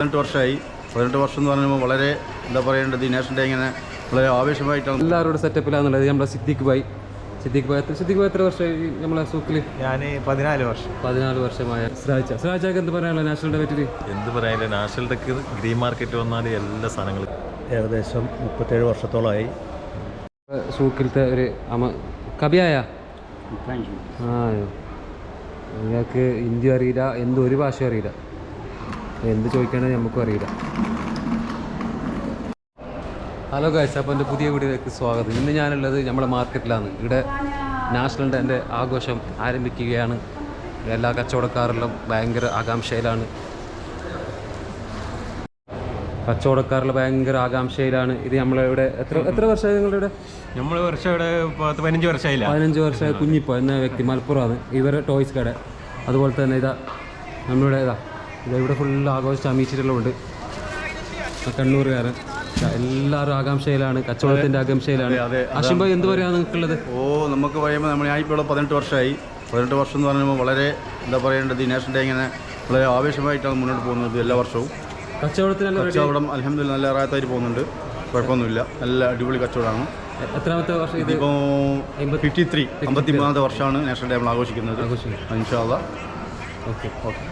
പതിനെട്ട് വർഷമായി. പതിനെട്ട് വർഷം എന്ന് പറയുമ്പോൾ വളരെ എന്താ പറയേണ്ടത് ഈ നാഷണൽ ഡേ ഇങ്ങനെ വളരെ ആവേശമായിട്ടാണ്. എല്ലാവരുടെ സെറ്റപ്പിലാന്നുള്ളത് നമ്മളെ സിദ്ദിഖ് ഭായി. സിദ്ദിഖ് ഭായി എത്ര- സിദ്ദിഖ് ഭായി എത്ര വർഷമായി നമ്മളെ സൂക്കിൽ? ഞാൻ പതിനാല് വർഷം. പതിനാല് വർഷമായ സിറാജ സിറാജാക്ക് എന്ത് പറയാനുള്ള നാഷണൽ ഡേ പറ്റി എന്ത് പറയാനില്ല നാഷണൽ ഡേക്ക് ഗ്രീൻ മാർക്കറ്റ് വന്നാൽ എല്ലാ സാധനങ്ങളും. ഏകദേശം മുപ്പത്തേഴ് വർഷത്തോളമായി. സൂക്കിലത്തെ ഒരു അമ കവിയായ? ആ നിങ്ങൾക്ക് ഹിന്ദി അറിയില്ല എന്ത് ഒരു ഭാഷയും അറിയില്ല. എന്ത് ചോദിക്കണമെന്ന് നമുക്കും അറിയില്ല. ഹലോ ഗൈസ് അപ്പോൾ എന്റെ പുതിയ വീഡിയോയിലേക്ക് സ്വാഗതം. ഇന്ന് ഞാനുള്ളത് നമ്മുടെ മാർക്കറ്റിലാണ്. ഇവിടെ നാഷണലിന്റെ എന്റെ ആഘോഷം ആരംഭിക്കുകയാണ്. എല്ലാ കച്ചവടക്കാരെല്ലാം ഭയങ്കര ആകാംക്ഷയിലാണ്. കച്ചവടക്കാരുടെ ഭയങ്കര ആകാംക്ഷയിലാണ്. ഇത് നമ്മളിവിടെ എത്ര എത്ര വർഷമായി നിങ്ങളിവിടെ ഇവിടെ? നമ്മൾ വർഷം ഇവിടെ പതിനഞ്ച് വർഷമായില്ല. പതിനഞ്ച് വർഷമായ കുഞ്ഞിപ്പോ. എന്ന വ്യക്തി മലപ്പുറമാണ് ഇവരുടെ ടോയ്സ് കട. അതുപോലെ തന്നെ ഇതാ നമ്മളിവിടെ ഇതാ ഇവിടെ ഫുൾ ആഘോഷിച്ച് അമീച്ചിട്ടുള്ളതുണ്ട് കണ്ണൂരുകാരൻ. എല്ലാവരും ആകാംക്ഷയിലാണ് കച്ചവടത്തിന്റെ ആകാംക്ഷയിലാണ്. അഷിംബ എന്ത് പറയാ നിങ്ങൾക്കുള്ളത്? ഓ നമുക്ക് പറയുമ്പോൾ നമ്മൾ ഞാനിപ്പോൾ പതിനെട്ട് വർഷമായി. പതിനെട്ട് വർഷം എന്ന് പറയുമ്പോൾ വളരെ എന്താ പറയേണ്ടത് ഈ ഡേ ഇങ്ങനെ വളരെ ആവേശമായിട്ടാണ് മുന്നോട്ട് പോകുന്നത് എല്ലാ വർഷവും. കച്ചവടത്തിന് കച്ചവടം അലഹമ്മദ് നല്ല റായത്തായിട്ട് പോകുന്നുണ്ട്. കുഴപ്പമൊന്നുമില്ല. നല്ല അടിപൊളി കച്ചവടമാണ്. എത്രാമത്തെ വർഷം ഇതിപ്പോൾ ഫിഫ്റ്റി ത്രീ അമ്പത്തി മൂന്നാമത്തെ വർഷമാണ് നാഷണൽ ഡേ നമ്മൾ ആഘോഷിക്കുന്നത്. ആഘോഷിക്കുന്നത്. ഇൻഷാല്ല ഓക്കെ ഓക്കെ.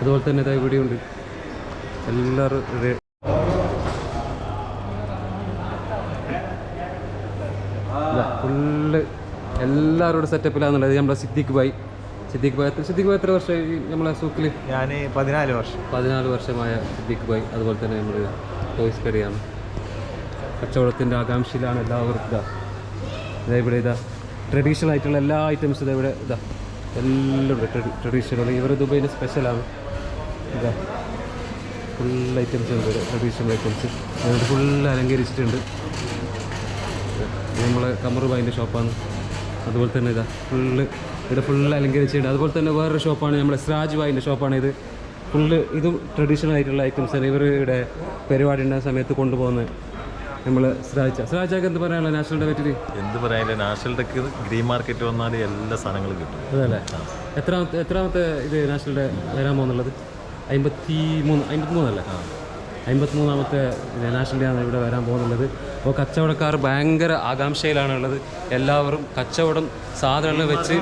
അതുപോലെ തന്നെ ഇതാ ഇവിടെയുണ്ട് എല്ലാവരും ഫുള്ള് എല്ലാവരുടെ സെറ്റപ്പിലാന്നുള്ളത് നമ്മളെ സിദ്ദിഖ് ഭായ്. സിദ്ദിഖ് ഭായ് എത്ര- സിദ്ദിഖ് ഭായ് എത്ര വർഷമായി നമ്മളെ സൂക്കിൽ? ഞാൻ പതിനാല് വർഷം. പതിനാല് വർഷമായ സിദ്ദിഖ് ഭായ്. അതുപോലെ തന്നെ നമ്മൾ ടോയ്സ് കടയാണ് കച്ചവടത്തിന്റെ ആകാംക്ഷയിലാണ് എല്ലാവർക്കും ഇതാ. ഇതാ ഇവിടെ ഇതാ ട്രഡീഷണൽ ആയിട്ടുള്ള എല്ലാ ഐറ്റംസും ഇതാ ഇവിടെ ഇതാ. എല്ലാം ഇവിടെ ട്രഡീഷണൽ ഇവർ ദുബൈന്റെ സ്പെഷ്യലാണ് ഇതാ. ഫുൾ ഐറ്റംസ് ഉണ്ട് ട്രഡീഷണൽ ഐറ്റംസ് അതുകൊണ്ട് ഫുൾ അലങ്കരിച്ചിട്ടുണ്ട്. നമ്മളെ കമർ ബായിന്റെ ഷോപ്പാണ് അതുപോലെ തന്നെ ഇതാ ഫുള്ള് ഇവിടെ ഫുൾ അലങ്കരിച്ചിട്ടുണ്ട്. അതുപോലെ തന്നെ വേറൊരു ഷോപ്പാണ് നമ്മുടെ സ്രാജ് ബായിന്റെ ഷോപ്പാണ് ഇത്. ഫുള്ള് ഇതും ട്രഡീഷണൽ ആയിട്ടുള്ള ഐറ്റംസ് ആണ്. ഇവരുടെ പരിപാടി ഉണ്ടാകുന്ന സമയത്ത് കൊണ്ടുപോകുന്നത് നമ്മൾ സ്രാജ. സ്രാജാക്ക് എന്ത് പറയാനുള്ള നാഷണൽ ഡേ പറ്റി എന്ത് പറയാനില്ല നാഷണൽ ഡേക്ക് ഗ്രീൻ മാർക്കറ്റ് വന്നാൽ എല്ലാ സാധനങ്ങളും കിട്ടും. അതല്ലേ എത്രാമത്തെ എത്രാമത്തെ ഇത് നാഷണൽ ഡേ വരാൻ പോകുന്നുള്ളത്? അമ്പത്തി മൂന്ന് അമ്പത്തി മൂന്നല്ലേ അമ്പത്തി മൂന്നാമത്തെ നാഷണൽ ഡേ ആണ് ഇവിടെ വരാൻ പോകുന്നുള്ളത്. അപ്പോൾ കച്ചവടക്കാർ ഭയങ്കര ആകാംക്ഷയിലാണുള്ളത്. എല്ലാവരും കച്ചവടം സാധനങ്ങൾ വെച്ച്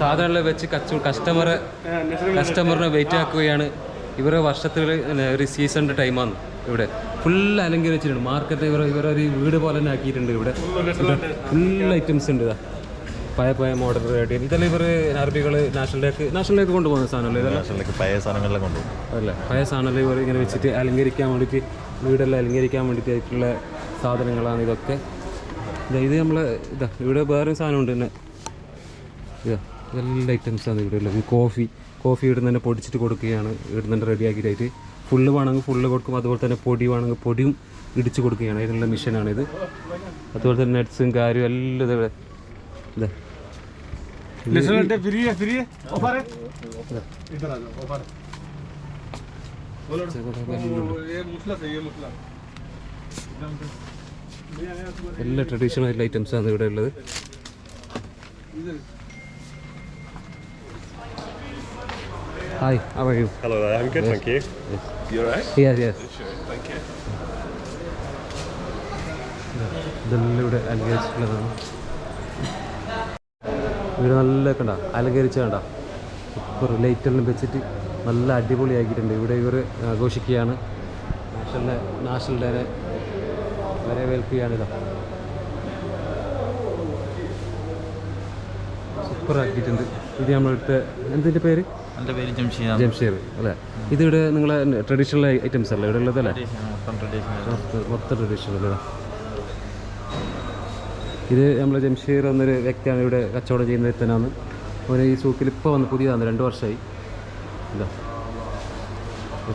സാധനങ്ങൾ വെച്ച് കച്ച കസ്റ്റമറെ കസ്റ്റമറിനെ വെയിറ്റ് ആക്കുകയാണ്. ഇവരെ വർഷത്തിൽ ഒരു സീസണിന്റെ ടൈമാണ് ഇവിടെ. ഫുൾ അലങ്കരിച്ചിട്ടുണ്ട്. മാർക്കറ്റ് ഇവർ ഇവരൊരു വീട് പോലെ തന്നെ ആക്കിയിട്ടുണ്ട് ഇവിടെ. ഫുൾ ഐറ്റംസ് ഉണ്ട് ഇതാ. പഴയ പഴയ മോഡൽ റെഡി ഇതെല്ലാം ഇവർ അറബികൾ നാഷണൽ ഡേക്ക് നാഷണൽ ഡേക്ക് കൊണ്ടുപോകുന്ന സാധനമല്ലേ ഇതെല്ലാം? നാഷണൽ ടെക്ക് പഴയ സാധനങ്ങളിലെ കൊണ്ടുപോകും. അല്ലേ? പഴയ സാധനങ്ങൾ ഇവർ ഇങ്ങനെ വെച്ചിട്ട് അലങ്കരിക്കാൻ വേണ്ടിയിട്ട് വീടെല്ലാം അലങ്കരിക്കാൻ വേണ്ടിയിട്ടുള്ള സാധനങ്ങളാണ് ഇതൊക്കെ. ഇതാ ഇത് നമ്മൾ ഇതാ ഇവിടെ വേറെ സാധനമുണ്ട് തന്നെ. ഇതാ എല്ലാ ഐറ്റംസാണ് ഇവിടെ ഉള്ളത്. കോഫി കോഫി ഇവിടെ തന്നെ പൊടിച്ചിട്ട് കൊടുക്കുകയാണ്. ഇവിടെ തന്നെ റെഡിയാക്കിയിട്ട് ഫുള്ള് വേണമെങ്കിൽ ഫുള്ള് കൊടുക്കും. അതുപോലെ തന്നെ പൊടി വേണമെങ്കിൽ പൊടിയും ഇടിച്ചു കൊടുക്കുകയാണ്. അതിനുള്ള മിഷനാണിത് അതുപോലെ തന്നെ നട്ട്സും കാര്യവും എല്ലാം ഇത് എല്ലാ ട്രഡീഷണൽ ആയിട്ടുള്ള ആണ് ഇവിടെ ഉള്ളത്. Hi, how are you? Hello, I'm good, thank you. Yes. You alright? yes yes. ഇതെല്ലാം ഇവിടെ അലങ്കരിച്ചിട്ടുള്ളതാണ് ഇവിടെ നല്ല കണ്ട അലങ്കരിച്ച കണ്ട. സൂപ്പർ ലൈറ്റെല്ലാം വെച്ചിട്ട് നല്ല അടിപൊളിയാക്കിയിട്ടുണ്ട്. ഇവിടെ ഇവർ ആഘോഷിക്കുകയാണ്. നാഷണൽ നാഷണൽ ഡേനെ വരവേൽക്കുകയാണ് ഇതാ. സൂപ്പർ ആക്കിയിട്ടുണ്ട്. ഇത് നമ്മളെടുത്ത എന്തിന്റെ പേര്? എന്റെ പേര് ജംഷീർ ജംഷീർ അല്ലേ? ഇതിവിടെ നിങ്ങളെ ട്രഡീഷണൽ ഐറ്റംസ് അല്ലേ? ഇവിടെ ഉള്ളത് അല്ലേ മൊത്തം ട്രഡീഷണൽ മൊത്ത- മൊത്തം ട്രഡീഷണൽ അല്ലേ? ഇത് നമ്മൾ ജംഷീർ എന്നൊരു വ്യക്തിയാണ് ഇവിടെ കച്ചവടം ചെയ്യുന്ന വ്യക്തനാണ് അവന് ഈ സൂക്കിൽ ഇപ്പോൾ വന്ന് പുതിയതാണ് രണ്ട് വർഷമായി ഇതാ.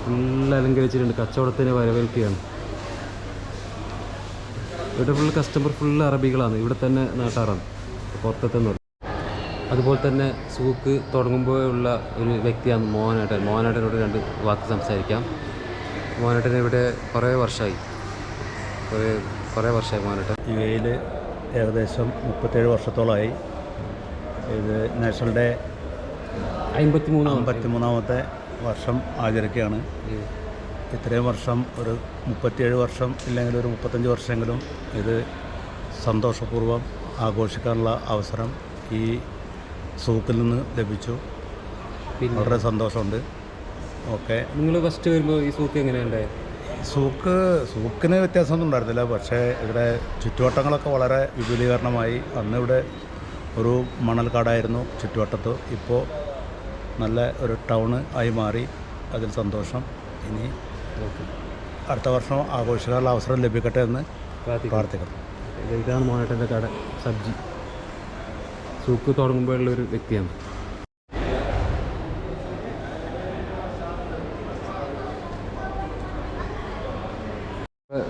ഫുൾ അലങ്കരിച്ചിട്ടുണ്ട് കച്ചവടത്തിന് വരവേൽക്കുകയാണ്. ഇവിടെ ഫുൾ കസ്റ്റമർ ഫുൾ അറബികളാണ്. ഇവിടെ തന്നെ നാട്ടാറാണ്. പുറത്തെത്തുന്നത് അതുപോലെ തന്നെ സൂക്ക് തുടങ്ങുമ്പോൾ ഉള്ള ഒരു വ്യക്തിയാണ് മോഹനേട്ടൻ. മോഹനേട്ടനോട് രണ്ട് വാക്ക് സംസാരിക്കാം. മോഹനേട്ടൻ ഇവിടെ കുറേ വർഷമായി കുറേ കുറേ വർഷമായി മോഹനേട്ടൻ. യു എയിൽ ഏകദേശം മുപ്പത്തേഴ് വർഷത്തോളമായി. ഇത് നാഷണൽ ഡേ അമ്പത്തി മൂന്ന് അമ്പത്തി മൂന്നാമത്തെ വർഷം ആചരിക്കുകയാണ്. ഇത്രയും വർഷം ഒരു മുപ്പത്തിയേഴ് വർഷം ഇല്ലെങ്കിൽ ഒരു മുപ്പത്തഞ്ച് വർഷമെങ്കിലും ഇത് സന്തോഷപൂർവം ആഘോഷിക്കാനുള്ള അവസരം ഈ സൂക്കിൽ നിന്ന് ലഭിച്ചു. വളരെ സന്തോഷമുണ്ട്. ഓക്കെ. നിങ്ങൾ ഫസ്റ്റ് വരുമ്പോൾ ഈ സൂക്ക് എങ്ങനെയുണ്ടായത് സൂക്ക് സൂക്കിന് വ്യത്യാസമൊന്നും ഉണ്ടായിരുന്നില്ല. പക്ഷേ ഇവിടെ ചുറ്റുവട്ടങ്ങളൊക്കെ വളരെ വിപുലീകരണമായി അന്ന് ഇവിടെ ഒരു മണൽക്കാടായിരുന്നു ചുറ്റുവട്ടത്ത്. ഇപ്പോൾ നല്ല ഒരു ടൗണ് ആയി മാറി. അതിൽ സന്തോഷം. ഇനി അടുത്ത വർഷം ആഘോഷിക്കാനുള്ള അവസരം ലഭിക്കട്ടെ എന്ന് പ്രാർത്ഥിക്കുന്നു. ഇതാണ് മോനേട്ടന്റെ കട. സബ്ജി. സൂക്ക് തുടങ്ങുമ്പോഴുള്ളൊരു വ്യക്തിയാണ്.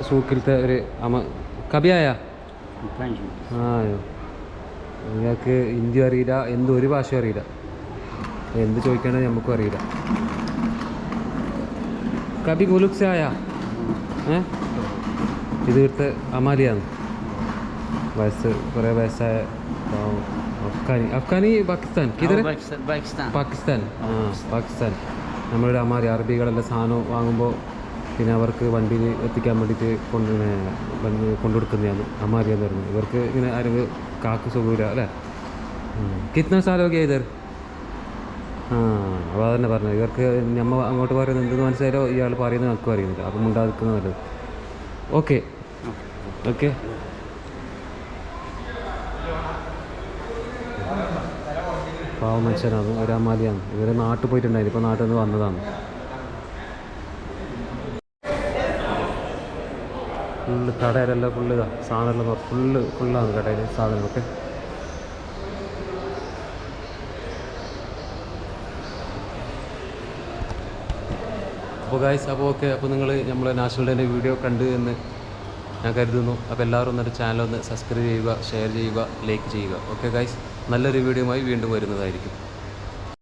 സൂക്കിലത്തെ ഒരു അമ കബിയായ ആയോ. നിങ്ങൾക്ക് ഹിന്ദി അറിയില്ല എന്ത് ഒരു ഭാഷ അറിയില്ല. എന്ത് ചോദിക്കണമെന്ന് നമുക്കും അറിയില്ല. കബി ഗുലുക്സായ? ഏ? ഇത് ഇവിടുത്തെ അമാലിയാണ്. വയസ്സ് കുറേ വയസ്സായ അഫ്ഗാനി അഫ്ഗാനി പാകിസ്ഥാൻ? പാകിസ്ഥാൻ. പാകിസ്ഥാൻ. ആ പാകിസ്ഥാൻ. നമ്മളുടെ അമാരി അറബികളെല്ലാം സാധനം വാങ്ങുമ്പോൾ പിന്നെ അവർക്ക് വണ്ടിയിൽ എത്തിക്കാൻ വേണ്ടിയിട്ട് കൊണ്ട് വന്ന് കൊണ്ടുകൊടുക്കുന്നതാണ് അമാരി എന്ന് പറഞ്ഞു ഇവർക്ക് ഇങ്ങനെ ആരെങ്കിലും കാക്ക് സുഖമില്ല അല്ലേ? കിത്ന സാലൊക്കെ ഇതർ ആ അപ്പോൾ അതന്നെ പറഞ്ഞത്. ഇവർക്ക് നമ്മൾ അങ്ങോട്ട് പറയുന്നത് എന്തെന്ന് മനസ്സിലായാലോ? ഇയാൾ പറയുന്നത് നമുക്ക് അറിയുന്നില്ല. അപ്പം മുണ്ടാതിരിക്കുന്നത് നല്ലത്. ഓക്കെ. ഓക്കെ. പാവ മനുഷ്യനാണ്. ഒരു അമ്മാലിയാണ് ഇവരെ നാട്ടിൽ പോയിട്ടുണ്ടായിരുന്നു ഇപ്പോൾ നാട്ടിൽ നിന്ന് വന്നതാണ്. ഫുള്ള് കടയിലെല്ലാം ഫുള്ള് ഇതാ. സാധനമെല്ലാം ഫുള്ള് ഫുള്ളാണ് കടയിൽ സാധനമൊക്കെ അപ്പോൾ ഗായ്സ് അപ്പോൾ ഓക്കെ അപ്പോൾ നിങ്ങൾ നമ്മൾ നാഷണൽ ഡേന്റെ വീഡിയോ കണ്ട് എന്ന് ഞാൻ കരുതുന്നു. അപ്പോൾ എല്ലാവരും ഒന്നൊരു ചാനൽ ഒന്ന് സബ്സ്ക്രൈബ് ചെയ്യുക ഷെയർ ചെയ്യുക ലൈക്ക് ചെയ്യുക. ഓക്കെ ഗായ്സ് നല്ലൊരു വീഡിയോയുമായി വീണ്ടും വരുന്നതായിരിക്കും.